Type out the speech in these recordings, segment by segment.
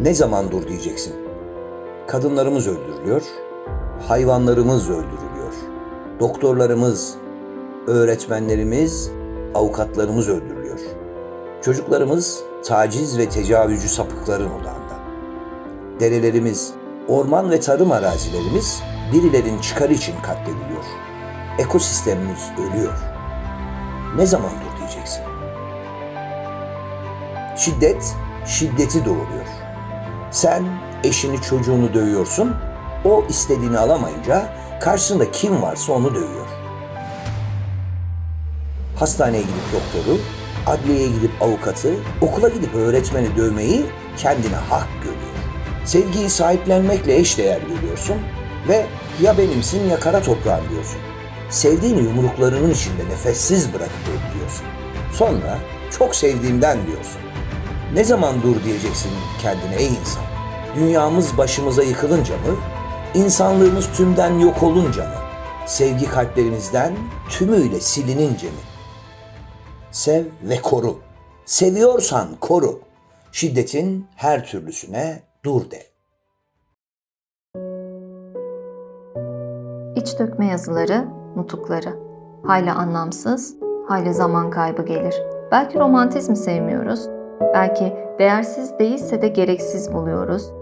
Ne zaman dur diyeceksin? Kadınlarımız öldürülüyor, hayvanlarımız öldürülüyor. Doktorlarımız, öğretmenlerimiz, avukatlarımız öldürülüyor. Çocuklarımız taciz ve tecavüzcü sapıkların odağında. Derelerimiz, orman ve tarım arazilerimiz birilerin çıkarı için katlediliyor. Ekosistemimiz ölüyor. Ne zaman dur diyeceksin? Şiddet, şiddeti doğuruyor. Sen eşini çocuğunu dövüyorsun, o istediğini alamayınca karşısında kim varsa onu dövüyor. Hastaneye gidip doktoru, adliyeye gidip avukatı, okula gidip öğretmeni dövmeyi kendine hak görüyor. Sevgiyi sahiplenmekle eşdeğer görüyorsun ve ya benimsin ya kara toprağın diyorsun. Sevdiğini yumruklarının içinde nefessiz bırakıp öldürüyorsun. Sonra çok sevdiğimden diyorsun. Ne zaman dur diyeceksin kendine ey insan? Dünyamız başımıza yıkılınca mı? İnsanlığımız tümden yok olunca mı? Sevgi kalplerimizden tümüyle silinince mi? Sev ve koru. Seviyorsan koru. Şiddetin her türlüsüne dur de. İç dökme yazıları, nutukları. Hayli anlamsız, hayli zaman kaybı gelir. Belki romantizmi sevmiyoruz, belki değersiz değilse de gereksiz buluyoruz.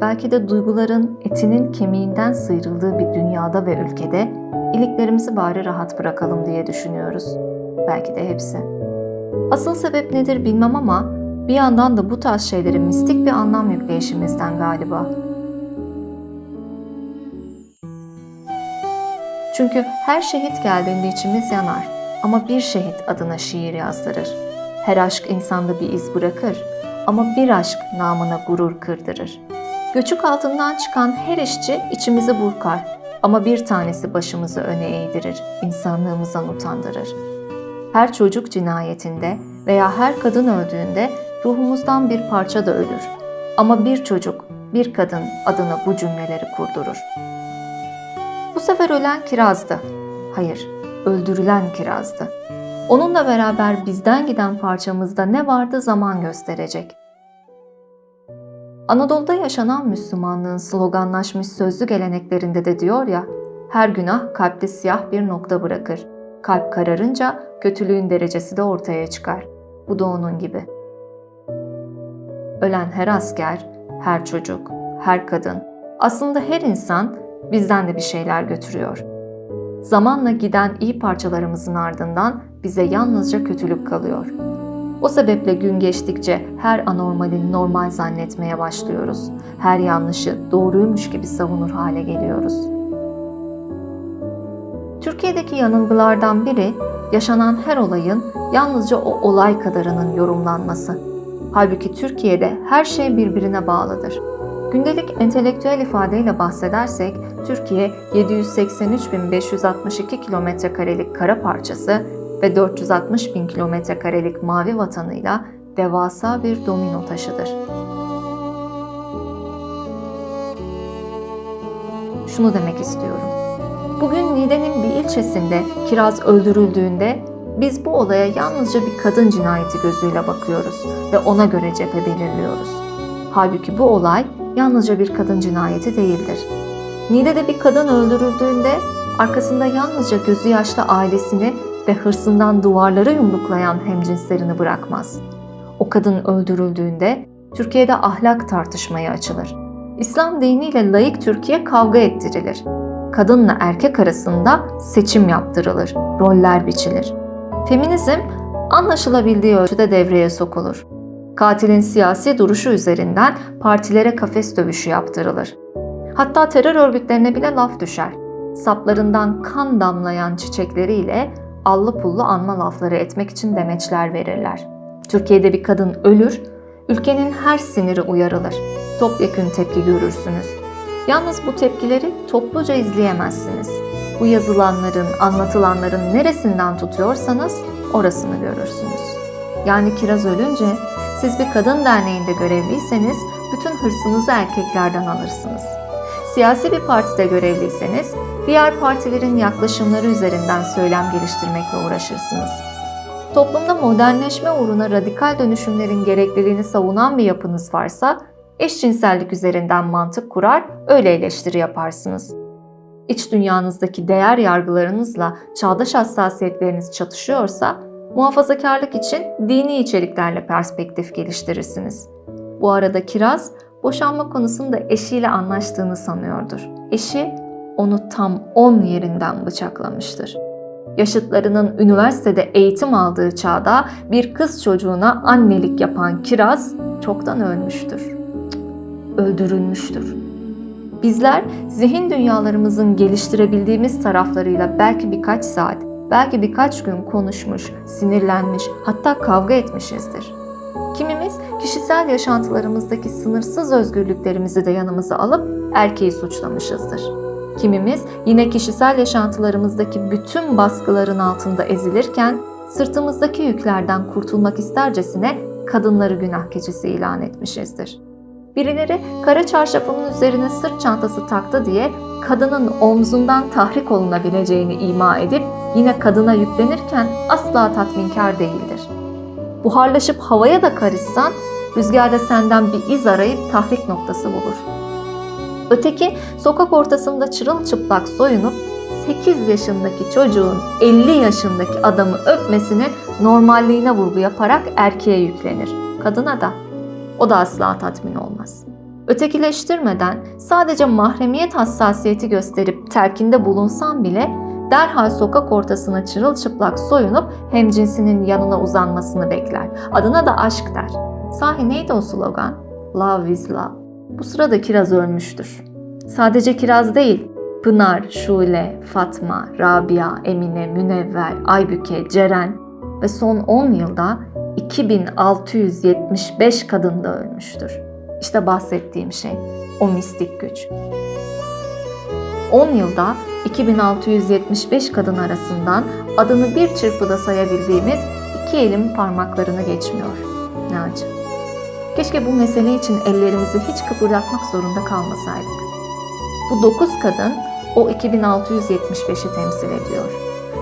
Belki de duyguların etinin kemiğinden sıyrıldığı bir dünyada ve ülkede iliklerimizi bari rahat bırakalım diye düşünüyoruz. Belki de hepsi. Asıl sebep nedir bilmem ama bir yandan da bu tarz şeyleri mistik bir anlam yükleyişimizden galiba. Çünkü her şehit geldiğinde içimiz yanar ama bir şehit adına şiir yazdırır. Her aşk insanda bir iz bırakır ama bir aşk namına gurur kırdırır. Göçük altından çıkan her işçi içimizi burkar ama bir tanesi başımızı öne eğdirir, insanlığımızdan utandırır. Her çocuk cinayetinde veya her kadın öldüğünde ruhumuzdan bir parça da ölür. Ama bir çocuk, bir kadın adına bu cümleleri kurdurur. Bu sefer ölen kirazdı. Hayır, öldürülen kirazdı. Onunla beraber bizden giden parçamızda ne vardı zaman gösterecek. Anadolu'da yaşanan Müslümanlığın sloganlaşmış sözlü geleneklerinde de diyor ya, her günah kalpte siyah bir nokta bırakır. Kalp kararınca kötülüğün derecesi de ortaya çıkar. Bu da onun gibi. Ölen her asker, her çocuk, her kadın, aslında her insan bizden de bir şeyler götürüyor. Zamanla giden iyi parçalarımızın ardından bize yalnızca kötülük kalıyor. O sebeple gün geçtikçe her anormali normal zannetmeye başlıyoruz. Her yanlışı doğruymuş gibi savunur hale geliyoruz. Türkiye'deki yanılgılardan biri yaşanan her olayın yalnızca o olay kadarının yorumlanması. Halbuki Türkiye'de her şey birbirine bağlıdır. Gündelik entelektüel ifadeyle bahsedersek, Türkiye 783.562 kilometrekarelik kara parçası ve 460 bin kilometrekarelik mavi vatanıyla devasa bir domino taşıdır. Şunu demek istiyorum. Bugün Niğde'nin bir ilçesinde kiraz öldürüldüğünde biz bu olaya yalnızca bir kadın cinayeti gözüyle bakıyoruz ve ona göre cephe belirliyoruz. Halbuki bu olay yalnızca bir kadın cinayeti değildir. Niğde'de bir kadın öldürüldüğünde arkasında yalnızca gözü yaşlı ailesini ve hırsından duvarlara yumruklayan hemcinslerini bırakmaz. O kadın öldürüldüğünde Türkiye'de ahlak tartışmaya açılır. İslam diniyle layık Türkiye kavga ettirilir. Kadınla erkek arasında seçim yaptırılır, roller biçilir. Feminizm anlaşılabildiği ölçüde devreye sokulur. Katilin siyasi duruşu üzerinden partilere kafes dövüşü yaptırılır. Hatta terör örgütlerine bile laf düşer. Saplarından kan damlayan çiçekleriyle allı pullu anma lafları etmek için demeçler verirler. Türkiye'de bir kadın ölür, ülkenin her siniri uyarılır. Topyekün tepki görürsünüz. Yalnız bu tepkileri topluca izleyemezsiniz. Bu yazılanların, anlatılanların neresinden tutuyorsanız orasını görürsünüz. Yani kiraz ölünce siz bir kadın derneğinde görevliyseniz bütün hırsınızı erkeklerden alırsınız. Siyasi bir partide görevliyseniz diğer partilerin yaklaşımları üzerinden söylem geliştirmekle uğraşırsınız. Toplumda modernleşme uğruna radikal dönüşümlerin gerekliliğini savunan bir yapınız varsa eşcinsellik üzerinden mantık kurar, öyle eleştiri yaparsınız. İç dünyanızdaki değer yargılarınızla çağdaş hassasiyetleriniz çatışıyorsa, muhafazakarlık için dini içeriklerle perspektif geliştirirsiniz. Bu arada Kiraz, boşanma konusunda eşiyle anlaştığını sanıyordur. Eşi onu tam 10 yerinden bıçaklamıştır. Yaşıtlarının üniversitede eğitim aldığı çağda bir kız çocuğuna annelik yapan Kiraz çoktan ölmüştür. Öldürülmüştür. Bizler zihin dünyalarımızın geliştirebildiğimiz taraflarıyla belki birkaç saat, belki birkaç gün konuşmuş, sinirlenmiş, hatta kavga etmişizdir. Kimimiz kişisel yaşantılarımızdaki sınırsız özgürlüklerimizi de yanımıza alıp erkeği suçlamışızdır. Kimimiz yine kişisel yaşantılarımızdaki bütün baskıların altında ezilirken sırtımızdaki yüklerden kurtulmak istercesine kadınları günah keçisi ilan etmişizdir. Birileri kara çarşafının üzerine sırt çantası taktı diye kadının omzundan tahrik olunabileceğini ima edip yine kadına yüklenirken asla tatminkar değildir. Buharlaşıp havaya da karışsan rüzgarda senden bir iz arayıp tahrik noktası bulur. Öteki sokak ortasında çırılçıplak soyunup 8 yaşındaki çocuğun 50 yaşındaki adamı öpmesini normalliğine vurgu yaparak erkeğe yüklenir. Kadına da. O da asla tatmin olmaz. Ötekileştirmeden sadece mahremiyet hassasiyeti gösterip telkinde bulunsan bile derhal sokak ortasına çırılçıplak soyunup hemcinsinin yanına uzanmasını bekler. Adına da aşk der. Sahi neydi o slogan? Love is love. Bu sırada Kiraz ölmüştür. Sadece Kiraz değil, Pınar, Şule, Fatma, Rabia, Emine, Münevver, Aybüke, Ceren ve son 10 yılda 2675 kadın da ölmüştür. İşte bahsettiğim şey, o mistik güç. 10 yılda 2675 kadın arasından adını bir çırpıda sayabildiğimiz iki elin parmaklarını geçmiyor. Ne acı. Keşke bu mesele için ellerimizi hiç kıpırdatmak zorunda kalmasaydık. Bu 9 kadın o 2675'i temsil ediyor.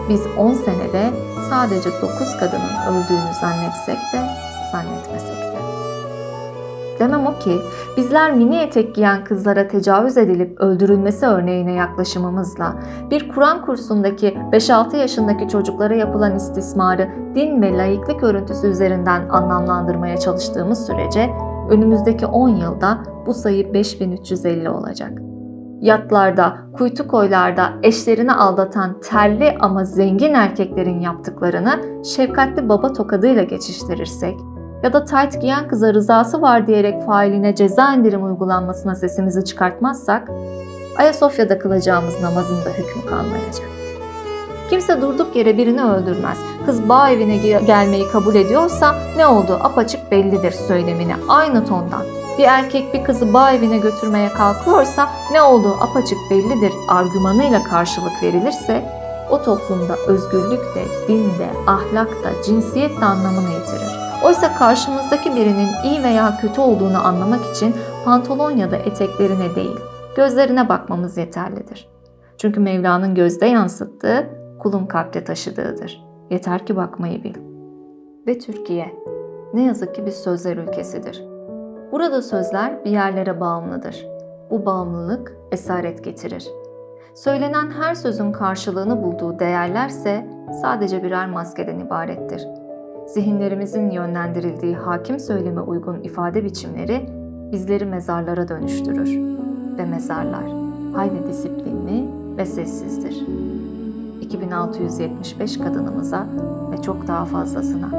Biz 10 senede sadece 9 kadının öldüğünü zannetsek de zannetmesek de. Demem o ki bizler mini etek giyen kızlara tecavüz edilip öldürülmesi örneğine yaklaşımımızla bir Kur'an kursundaki 5-6 yaşındaki çocuklara yapılan istismarı din ve laiklik örüntüsü üzerinden anlamlandırmaya çalıştığımız sürece önümüzdeki 10 yılda bu sayı 5350 olacak. Yatlarda, kuytu koylarda eşlerini aldatan terli ama zengin erkeklerin yaptıklarını şefkatli baba tokadıyla geçiştirirsek ya da tayt giyen kıza rızası var diyerek failine ceza indirim uygulanmasına sesimizi çıkartmazsak Ayasofya'da kılacağımız namazın da hükmü kalmayacak. Kimse durduk yere birini öldürmez. Kız bağ evine ge- gelmeyi kabul ediyorsa ne oldu apaçık bellidir söylemini aynı tondan. Bir erkek bir kızı bağ evine götürmeye kalkıyorsa ne olduğu apaçık bellidir argümanıyla karşılık verilirse o toplumda özgürlük de, din de, ahlak da, cinsiyet de anlamını yitirir. Oysa karşımızdaki birinin iyi veya kötü olduğunu anlamak için pantolon ya da eteklerine değil, gözlerine bakmamız yeterlidir. Çünkü Mevla'nın gözde yansıttığı, kulun kalpte taşıdığıdır. Yeter ki bakmayı bil. Ve Türkiye, ne yazık ki bir sözler ülkesidir. Burada sözler bir yerlere bağımlıdır. Bu bağımlılık esaret getirir. Söylenen her sözün karşılığını bulduğu değerlerse sadece birer maskeden ibarettir. Zihinlerimizin yönlendirildiği hakim söyleme uygun ifade biçimleri bizleri mezarlara dönüştürür. Ve mezarlar hayli disiplinli ve sessizdir. 2675 kadınımıza ve çok daha fazlasına